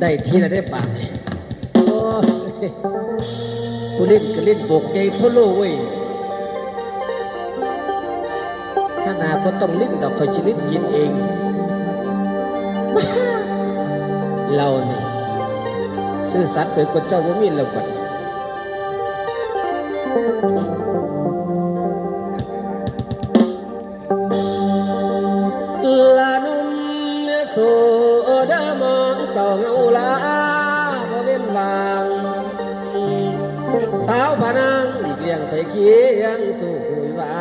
ได้ทีละได้ปากโอ้กูเล่นก็เล่นบกใหญ่พ่อโลเว้ยถ้านาก็ต้องลิ้นดอกคอยชิลิ้นกินเอง เรานี่ซื่อสัตย์เป็นคนเจ้าบ่มีแล้วก่อน สาวพนังหลีกเลี่ยงไปเคียงสู่คุยว่า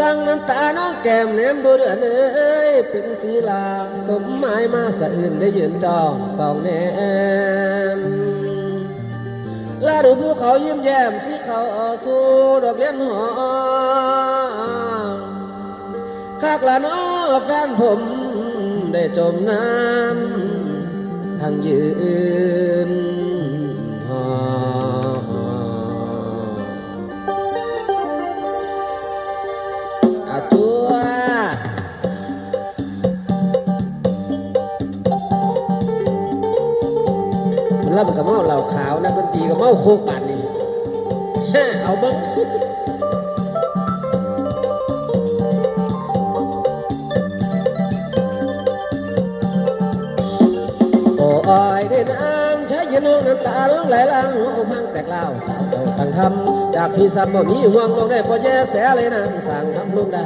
ลังน้ำตาน้องแก้มเนมบุเรือนเอ้ยเป็นสีลาสมหมายมาสะอื่นได้ยืนจองสองแนมลาดูภูเขายิ้มแย้มสีเขาสู่ดอกเลี้ยนหอคักละน้องแฟนผมได้จมน้ำทางยืน มันรับกับเมาเหล่าขาวนะดนตรีกับเมาโคกบานนี่เอาบิ้งโอ้ยได้นางใช้ยืนน้องน้ำตาล้องไหลลังหัวพังแตกเล่าสาวเสั่งคำจากพี่ซ้ำบ่มีห่วงลงได้พอแย่แสเลยนางสั่งทำลูกได้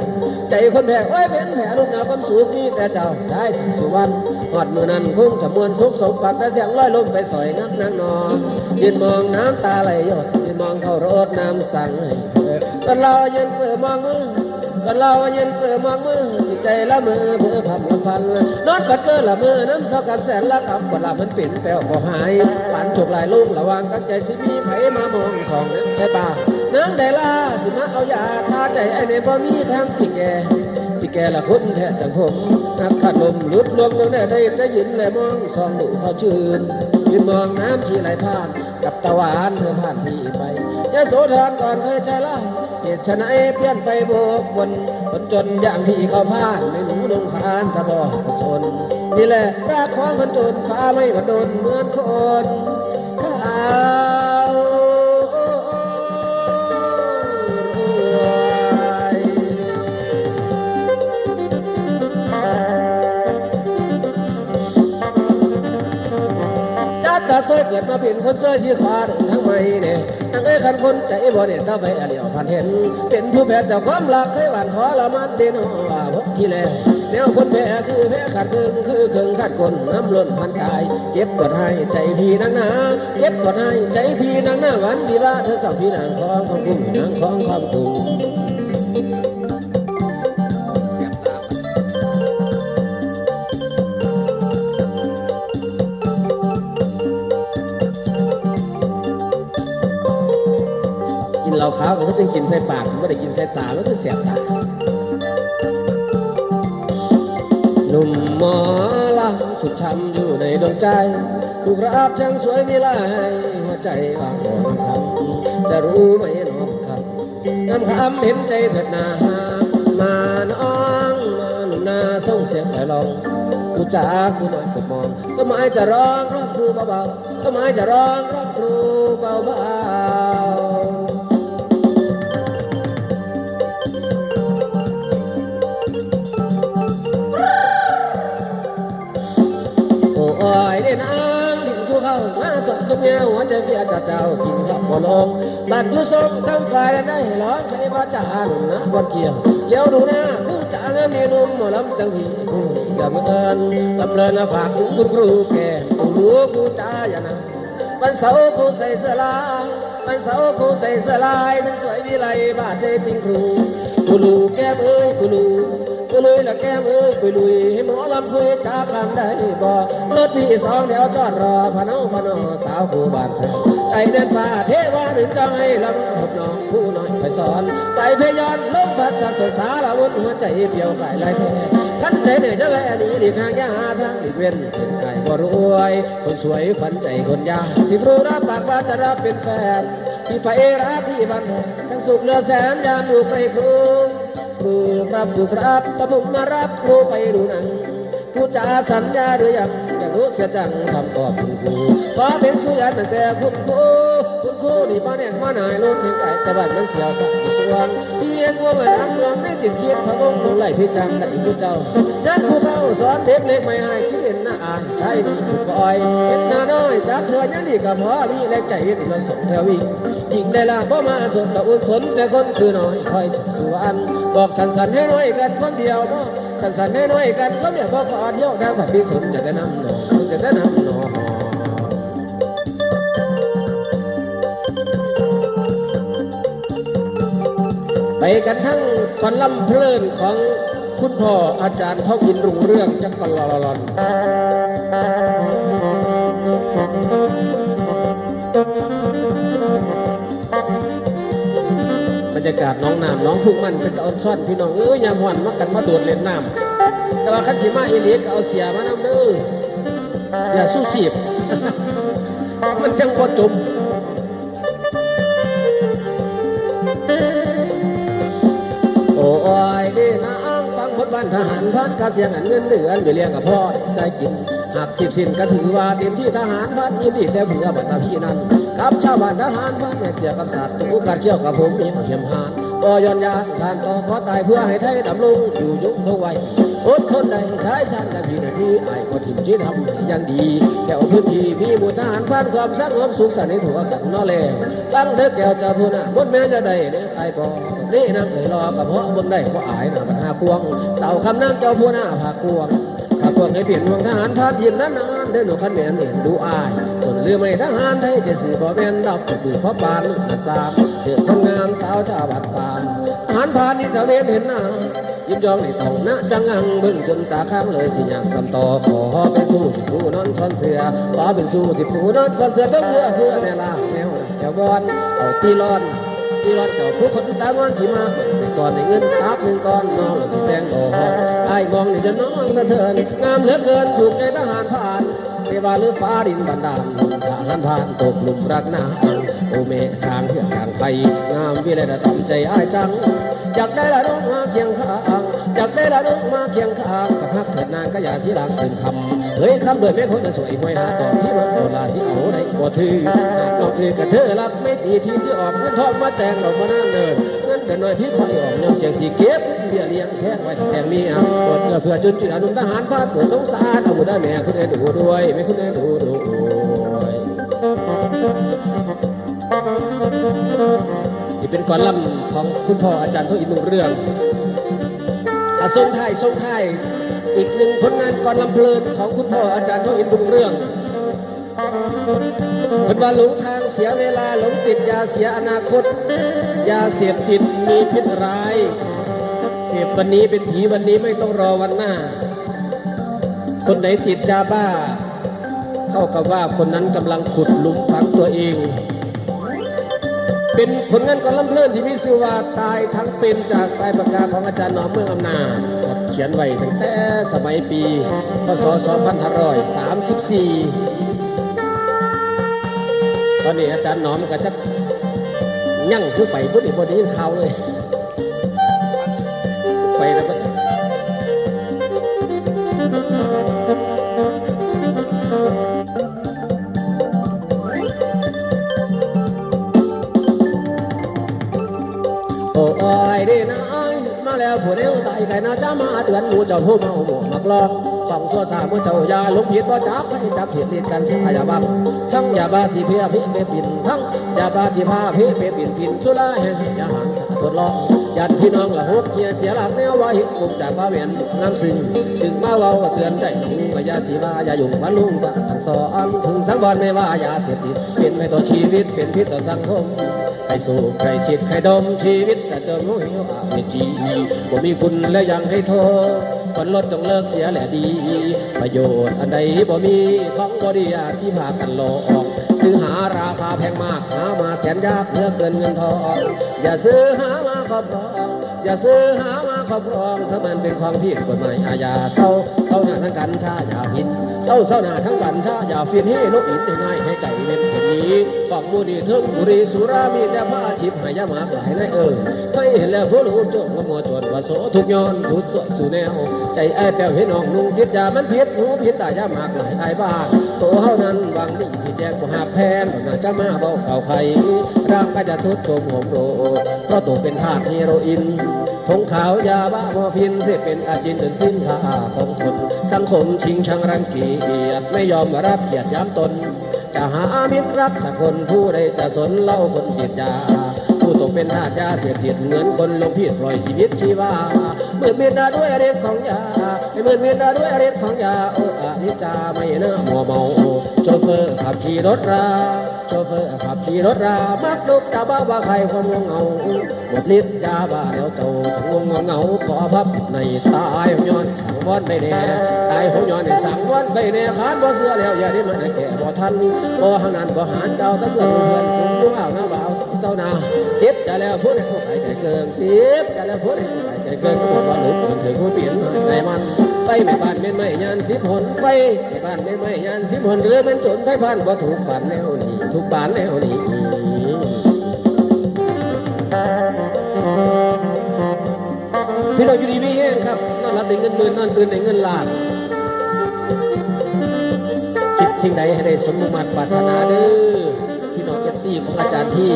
ใจคนแพ้ไว้เป็นแผลลูกหนาความสุขมีแต่เจ้าได้สังสุวรรณ หอดมือนั้นคงจะมวนสุขสมปักแต่เสียงลอยลมไปสอยงับนางนอนยืนมองน้ำตาไหลหยดยืนมองเขารถน้ำสั่งให้เธอจนเรายืนเสือมองมือก็เราเย็นเกิดมองมือจิตใจละมือเพื่อพับละพันนอนกัดเกิดละมือน้ำเศร้ากันแสนละคำกว่าละมันเป็นแปลวบ่หายฝันถูกหลายลูกระวังกันใจสิมีไผมามองสองนั้นใช่ป่ะนางได้ลาสิมาเอายาทาใจไอ้ในบ่มีทางสิแก สิแกละคนแท้จังผมนักขัดลมลุดลวงลงได้ได้ได้ยินและมองสองดูเขาชื่นยืนมองน้ำชีไหลผ่าน กับตะวันเธอผ่านพี่ไปยะโสธรก่อนเคยใจล่าเหตุชนะเอเปลี่ยนไปโบกบนคนจนอย่างพี่เขาพานไม่หนูลงคานตะบอกกระชนนี่แหละรักของคนจนฟ้าไม่มาโดนเหมือนคนข้า เกิดมาเป็นคนซอยชีขาดทั้งไม่เนี่ยทั้งเอ้คันคนใจบ่เนี่ยต้องไปอเลียวพันเห็นเป็นผู้แพ้แต่ความรักเคยหวานขอละมันเด่นว่าพบที่แลแนวคนแพ้คือแพ้ขาดครึ่งคือครึ่งขาดคนน้ำล้นพันกายเก็บกดให้ใจพี่นังนาเก็บกดให้ใจพี่นังนาวันดีว่าเธอสองพี่นางของของกุ้งนางของความกุ้ง เหล้าขาวมันก็ต้องกินใส่ปากมันได้กินใส่ตามันก็เสียบตาหนุ่มหมอลำสุดช้ำอยู่ในดวงใจถูกรับช่างสวยมีลายหัวใจบางคนคำจะรู้ไหมน้องคำงามคำเห็นใจเถิดนามาน้องมาหนุ่มนาส่งเสียงไปลองกูจ๋ากูน้อยกูมองสมัยจะร้องรับครูเบาๆสมัยจะร้องรับครูเบาๆ เมียหัวใจเพียจัดเจ้ากินข้าวบ่ลงบัดผู้ทรงทำไฟได้ร้องให้พระจานนะบนเกียวเลี้ยวดูหน้าคู่จางเมียนุ่มหมอลำจังหีคู่อย่ามาเอินลำเลินฝากถึงคุณครูแก่ผู้รู้คู่จ้าอย่านะวันเสาร์คู่ใส่เสื้อลายวันเสาร์คู่ใส่เสื้อลายนั้นสวยวิไลบาดใจจริงครูกูรูแก้เอ้ยกู รูกูลุยละแก้มเอ้ยกูลุยให้หมอลำคุยจ้าคำได้บอกรถพี่สองเดี๋ยวจอดรอพะนองพะนอสาวผู้บ้านเธอใจเดินฟ้าเทวาหนึ่งจังให้ลำหบน้องผู้น้อยไปสอน ไปพยอนลมพัดสะสดสาละวนหัวใจเปียวไก่ลายแท้ขันใจเหนื่อยจะแวะหนีหลีกทางยาหาทางหลีกเว้นเป็นไก่บ่รวย คนสวยขวัญใจคนยากที่รู้รับปากว่าจะรับเป็นแฟนที่ไปรักที่บ้านทั้งสุขเหลือแสนยามอยู่ใกล้ครู ครูครับครูครับถ้าผมมารับครูไปดูหนังผู้จาสัญญาหรือยังอยากรู้เสียจังทำตอบคุณครูขอเป็นสุยันตั้งแต่คุณครูคุณครูนี่ป้าแนกมาหน่ายลุ่มเพียงไก่แต่บ้านมันเสียวสักส่วนที่เรียนว่าเหมือนอังลวงได้จิตคิดพระองค์ลงไหลพิจำได้ผู้เจ้าจักผู้เข้าสอนเด็กเล็กไม่ให้คิดเห็นหน้าอ่านใช่ดีผู้คอยเห็นหน้าน้อยจักเธอยังดีกับพ่อมีแรงใจที่มาส่งเทวี ยิ่งได้ละบ่มาสนตะอุ่นสนแต่คนคือน้อยคอยสุวรรณบอกสันสันให้น้อยกันคนเดียวบ่สันสันๆน้อยกันเขาเนี่ยบอกขอเที่ยวดังผัดพิสนจะได้นำหนอจะได้นำหนอไปกันทั้งควันลำเพลินของคุณพ่ออาจารย์ทองอินรุ่งเรื่องจักรลอลอนากาศน้องน้ำน้องทุ่งมันเป็นออนซ่อนพี่น้องเอ้ยยามหวันมากันมาโดดเล่นน้ำแต่ว่าคันสิมาอีหลีก็เอาเสียมานำเด้อเสียสู้สีบมันจังพอจมโอ้ยเด้นางฟังบทบ้านทหารพันกาเสียงอันเงินเดือนไปเลี้ยงกับพ่อใจกิน หากสิบสินก็ถือว่าเต็มที่ทหารพันยินดีแต่เพื่อบรรดาพี่นั้นกับชาวบ้านทหารพันเนี่ยเสียกับสัตว์ทุกการเกี่ยวกับผมมีเขียมหานก็ย้อนยานการต่อขอตายเพื่อให้ไทยดำรงอยู่ยุคเท่าไว้อดทนใดใช้ชันและพี่นาทีไอ้ก็ถิ่มที่ทำอย่างดีแก้วพื้นที่มีหมู่ทหารพันความสงบสุขสันติถั่วกันนอแลตั้งเด็กแก้วจะพูนะบนแม่จะได้เนี่ยไอ้บ่นี่นางเอ๋ยรอกับเพราะบิ่งได้เพราะอายหน้าปัญหาควงเสาคำนางเจ้าผู้หน้าผากควง ผากควงให้เปลี่ยนวงทหารพาดยินนั้นนานเดินหนูขันแม่นเห็นดูอาย ส่วนเรือไม่ทหารไทยจะสื่อบ่แม่นดับคือเพราะปานนัตามเดือดคนงามสาวชาวบัดปามทหารพาดนี่ตะเวนเห็นหน้ายินยอมในตองนะจังงังเบิ่งจนตาข้างเลยสิยากคำต่อขอเป็นสู้ที่ผู้นอนซ่อนเสือขอเป็นสู้ที่ผู้นอนซ่อนเสือต้องเพื่อเพื่อแนวลาแนวแถวบอลเอาตีร้อนที่รถเก่าผู้คนตามวันสิมาแต่ก่อนในเงินทับหนึ่งก้อนน้องสิแดงดอกไอ้มองนี่จะน้อง สะเทินงามเหลือเกินถูกใจทหารผ่านเทวาหรือฟ้าดินบันดาลทหารผ่านตกหลุมรักนางโอเมช้างเพื่อทางไป งามวิเลยทำใจอ้ายจัง อยากได้ละน้องมาเคียงข้าง อยากได้ละน้องมาเคียงข้างกับพักเถิดนางก็อย่าที่หลังเป็นคำ เฮ้ยคำเบิดไม่คนจะสวยห้วยหาตอบที่มันโบราณสิเอาได้บ่ถือหากน้องเอกับเธอรับไม่ดีพี่สิออกเงินทองมาแต่งดอกมานั่นเนินเงินแต่น้อยพี่คอยออกเงินเสียงสีเก็บเบี้ยเลี้ยงแทงไว้แต่งเมียปวดเงือเฟือจนจุดอนุทหารพาดปวดสงสารเอาบุได้แม่คุณเอ็นดูด้วยไม่คุณเอ็นดูด้วยที่เป็นกอลัมของคุณพ่ออาจารย์ทอินทร์รุ่งเรืองอาทรงไทยทรงไทย อีกหนึ่งผลงานกรลำเพลินของคุณพ่ออาจารย์ทอินทร์บุญเรื่องเป็นว่าหลงทางเสียเวลาหลงติดยาเสียอนาคต ยาเสพติดมีพิษร้าย เสพวันนี้เป็นผีวันนี้ไม่ต้องรอวันหน้า คนไหนติดยาบ้า เท่ากับว่าคนนั้นกำลังขุดหลุมฝังตัวเอง เป็นผลงานกอลัมเพลินที่มีชื่อว่าตายทั้งเป็นจากปลายปากกาของอาจารย์หนอมเมืองอำนาจขับเขียนไว้ตั้งแต่สมัยปีพศ 2534 ตอนนี้อาจารย์หนอมก็จะยั่งคือไปบุญอีกบนี้ข่าวเลย ไปแล้วก็ จ้าผู้เมาหมวมักลองสองสัวสามเมื่อเจ้ายาหลงผิดบ่จับให้จับผิดเรียนกันอาญาบังทั้งยาบาสีเพียพิเปปินทั้งยาบาสีผ้าพิเปปินปินสุราแห่งยาหังทดลองยันพี่น้องละหกเฮียเสียหลักแนวว่าหิกุมจากบ้าเวียนน้ำซึ้งจึงมาเว้าเตือนได้หนุ่งกับยาสีว่าอย่ายุ่งวันลุงว่าสั่งสอนถึงสังวรไม่ว่ายาเสพติดเป็นไปต่อชีวิตเป็นพิษต่อสังคมใครสูบใครฉีดใครดมชีวิตแต่เติมรู้หิวอาไม่จีบ่มีคุณและยังให้โทษ คนลดต้องเลิกเสียแหละดี ประโยชน์อันใดบ่มีของบริยาที่พากันหลอกซื้อหาราคาแพงมากหามาแสนยากเหลือเกินเงินทอง อย่าซื้อหามาครอบครองอย่าซื้อหามาครอบครองถ้ามันเป็นของผิดกฎหมายอาญาเศร้าเศร้าหน้าทั้งกันชาอย่าพินเศร้าเศร้าหน้าทั้งกันชาอย่าฟินให้ลบอินได้ง่ายให้ไก่เป็นคนนี้ของมูดีทึงบุรีสุรามีแต่ผ้าชิ บให้อยามาหลายนายเออเคยเห็นแล้วผู้รู้โจงละมัวจวนว่าโสทุกย้อนสุดสวยสู่แนว ใจไอ้แป้วเห็นน้องนุ่งพิษยามันพิษหูพิษตายามากหลายไอ้ายบ้าโตเฮานั้นหวังดีสิแจ้งบ่หาแพงน่าจะมาเบาเก่าใครร่างก็จะทุดโทมโหมโรเพราะตัวเป็นทาสเฮโรอีนทงขาวยาบ้ามอฟินที่เป็นอาจินเป็นสิ้นค่าของคนสังคมชิงชังรังเกียจไม่ยอมรับเกียรติย้ำตนจะหามิตรรักสักคนผู้ใดจะสนเล่าคนติดยา ผู้ตกเป็นทาสยาเสียผิดเหมือนคนลงผิดปล่อยชีวิตชีวาเมื่อเมียนดาด้วยฤทธิ์ของยาเมื่อเมียนดาด้วยฤทธิ์ของยาโอ้อานิจาไม่เนื้อมัวเมาโชเฟอร์ขับขี่รถราโชเฟอร์ขับขี่รถรามักลุกจะบ้าว่าใครคนงงเงาหมดฤทธิ์ยาบ้าแล้วโจทั้งงงเงาขอพับในตายหงย้อนสั่งวอนไปแน่ตายหงย้อนในสั่งวอนไปแน่ขานบ่เสื้อแล้วอย่าได้มาแก่บ่ทันบ่หังนั้นบ่หันเดาตะเกิดเพื่อนคงรู้เอาน้า ติดจะแล้วพูดให้ผู้ใครใจเกินติดจะแล้วพูดให้ผู้ใครใจเกินก็บอกว่าหลุดมันถึงผู้เปลี่ยนในมันไปไม่บ้านไม่ไม่ยานสิบหนไปไม่บ้านไม่ไม่ยานสิบหนเรือมันจนไปพันบ่าถูกบ้านแนวนี้ถูกบ้านแนวนี้พี่น้องอยู่ดีไม่แห้งครับนอนรับในเงินหมื่นนอนตื่นในเงินล้านคิดสิ่งใดให้ได้สมมุ่งมั่นปรารถนาเด้อพี่น้องเอฟซีของอาจารย์ที่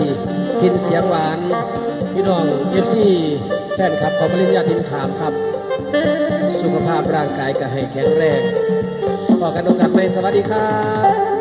พินเสียงหวาน พี่น้องเอฟซีแฟนคลับของปริญญาทินถามครับ สุขภาพร่างกายก็ให้แข็งแรงขอกันโอกาสใหม่สวัสดีครับ